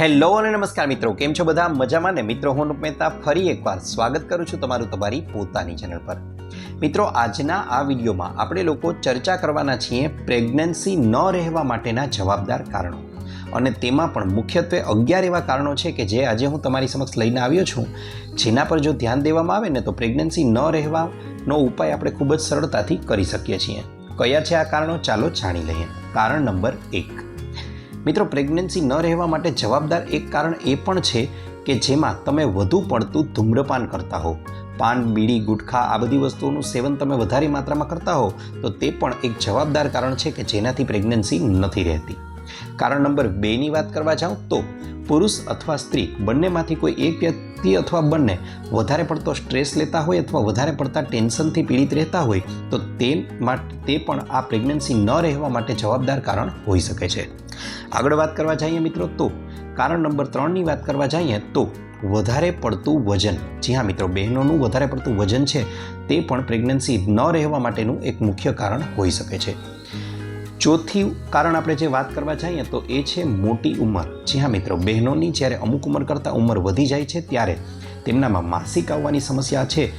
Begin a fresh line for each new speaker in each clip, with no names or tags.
Hello અને નમસ્કાર મિત્રો, કેમ છો બધા? મજામાં ને? મિત્રો, હું મહેતા ફરી એકવાર સ્વાગત કરું છું તમારું તમારી પોતાની ચેનલ પર. મિત્રો, આજના આ વિડીયોમાં આપણે લોકો ચર્ચા કરવાના છીએ પ્રેગ્નન્સી ન રહેવા માટેના જવાબદાર કારણો. અને તેમાં પણ મુખ્યત્વે અગિયાર એવા કારણો છે કે જે આજે હું તમારી સમક્ષ લઈને આવ્યો છું. જેના પર જો ધ્યાન દેવામાં આવે ને તો પ્રેગ્નન્સી ન રહેવાનો ઉપાય આપણે ખૂબ જ સરળતાથી કરી શકીએ છીએ. કયા છે આ કારણો? ચાલો જાણી લઈએ. કારણ નંબર એક. મિત્રો પ્રેગ્નન્સી ન રહેવા માટે જવાબદાર એક કારણ એ પણ છે કે જેમાં તમે વધુ પડતું ધૂમ્રપાન કરતા હો પાન, બીડી, ગુટખા આ બધી વસ્તુઓનું સેવન તમે વધારે માત્રામાં કરતા હો તો તે પણ એક જવાબદાર કારણ છે કે જેનાથી પ્રેગ્નન્સી નથી રહેતી. કારણ નંબર બેની વાત કરવા જાઉં તો પુરુષ અથવા સ્ત્રી બંનેમાંથી કોઈ એક વ્યક્તિ અથવા બંને વધારે પડતો સ્ટ્રેસ લેતા હોય અથવા વધારે પડતા ટેન્શનથી પીડિત રહેતા હોય, તો તે માટે, તે પણ આ પ્રેગ્નન્સી ન રહેવા માટે જવાબદાર કારણ હોઈ શકે છે. આગળ વાત કરવા જઈએ મિત્રો તો, કારણ નંબર ત્રણની વાત કરવા જઈએ તો, વધારે પડતું વજન, જી હા મિત્રો, બહેનોનું વધારે પડતું વજન છે, તે પણ પ્રેગ્નન્સી ન રહેવા માટેનું એક મુખ્ય કારણ હોઈ શકે છે. ચોથી કારણ આપણે જે વાત કરવા જઈએ તો એ છે મોટી ઉંમર. જી હા મિત્રો, બહેનોની જ્યારે અમુક ઉંમર કરતાં ઉંમર વધી જાય છે, ત્યારે તેમનામાં માસિક આવવાની સમસ્યા છે,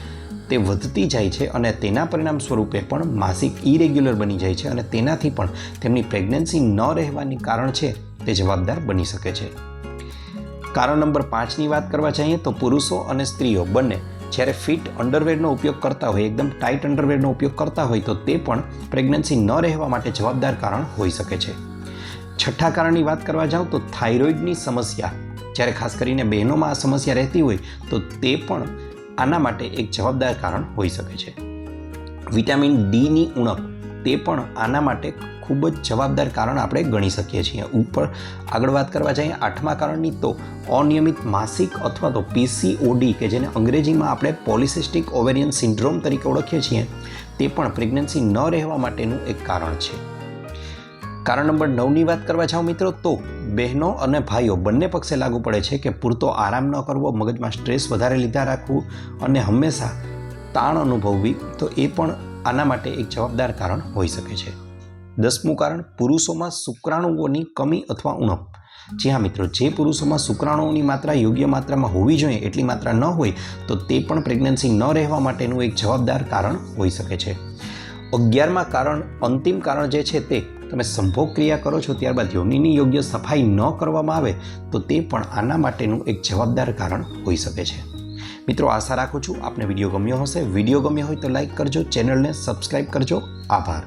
તે વધતી જાય છે અને તેના પરિણામ સ્વરૂપે પણ માસિક ઇરેગ્યુલર બની જાય છે અને તેનાથી પણ તેમની પ્રેગ્નન્સી ન રહેવાની કારણ છે, તે જવાબદાર બની શકે છે. કારણ નંબર પાંચની વાત કરવા જઈએ તો પુરુષો અને સ્ત્રીઓ બંને જ્યારે ફિટ અંડરવેરનો ઉપયોગ કરતા હોય, એકદમ ટાઈટ અંડરવેરનો ઉપયોગ કરતા હોય, તો તે પણ પ્રેગ્નન્સી ન રહેવા માટે જવાબદાર કારણ હોઈ શકે છે. છઠ્ઠા કારણની વાત કરવા જાઉં તો થાઇરોઇડની સમસ્યા. જ્યારે ખાસ કરીને બહેનોમાં આ સમસ્યા રહેતી હોય, તો તે પણ આના માટે એક જવાબદાર કારણ હોઈ શકે છે. વિટામિન ડીની ઉણપ. તે પણ આના માટે ખૂબ જ જવાબદાર કારણ આપણે ગણી શકીએ છીએ. ઉપર આગળ વાત કરવા જઈએ, આઠમા કારણની તો અનિયમિત માસિક અથવા તો પીસીઓડી કે જેને અંગ્રેજીમાં આપણે પોલિસિસ્ટિક ઓવેરિયન સિન્ડ્રોમ તરીકે ઓળખીએ છીએ, તે પણ પ્રેગ્નન્સી ન રહેવા માટેનું એક કારણ છે. કારણ નંબર નવની વાત કરવા જાઓ મિત્રો, તો બહેનો અને ભાઈઓ બંને પક્ષે લાગુ પડે છે કે પૂરતો આરામ ન કરવો, મગજમાં સ્ટ્રેસ વધારે લીધા રાખવું અને હંમેશા તાણ અનુભવવી, તો એ પણ આના માટે એક જવાબદાર કારણ હોઈ શકે છે. દસમું કારણ, પુરુષોમાં શુક્રાણુઓની કમી અથવા ઉણપ. જી હા મિત્રો, જે પુરુષોમાં શુક્રાણુઓની માત્રા યોગ્ય માત્રામાં હોવી જોઈએ, એટલી માત્રા ન હોય, તો તે પણ પ્રેગ્નન્સી ન રહેવા માટેનું એક જવાબદાર કારણ હોઈ શકે છે. અગિયારમાં કારણ, અંતિમ કારણ જે છે તે, તમે સંભોગ ક્રિયા કરો છો ત્યારબાદ યોનિની યોગ્ય સફાઈ ન કરવામાં આવે, તો તે પણ આના માટેનું એક જવાબદાર કારણ હોઈ શકે છે. મિત્રો, આશા રાખું છું આપને વીડિયો ગમ્યો હશે. વીડિયો ગમ્યો હોય તો લાઈક કરજો, ચેનલને સબસ્ક્રાઈબ કરજો. આભાર.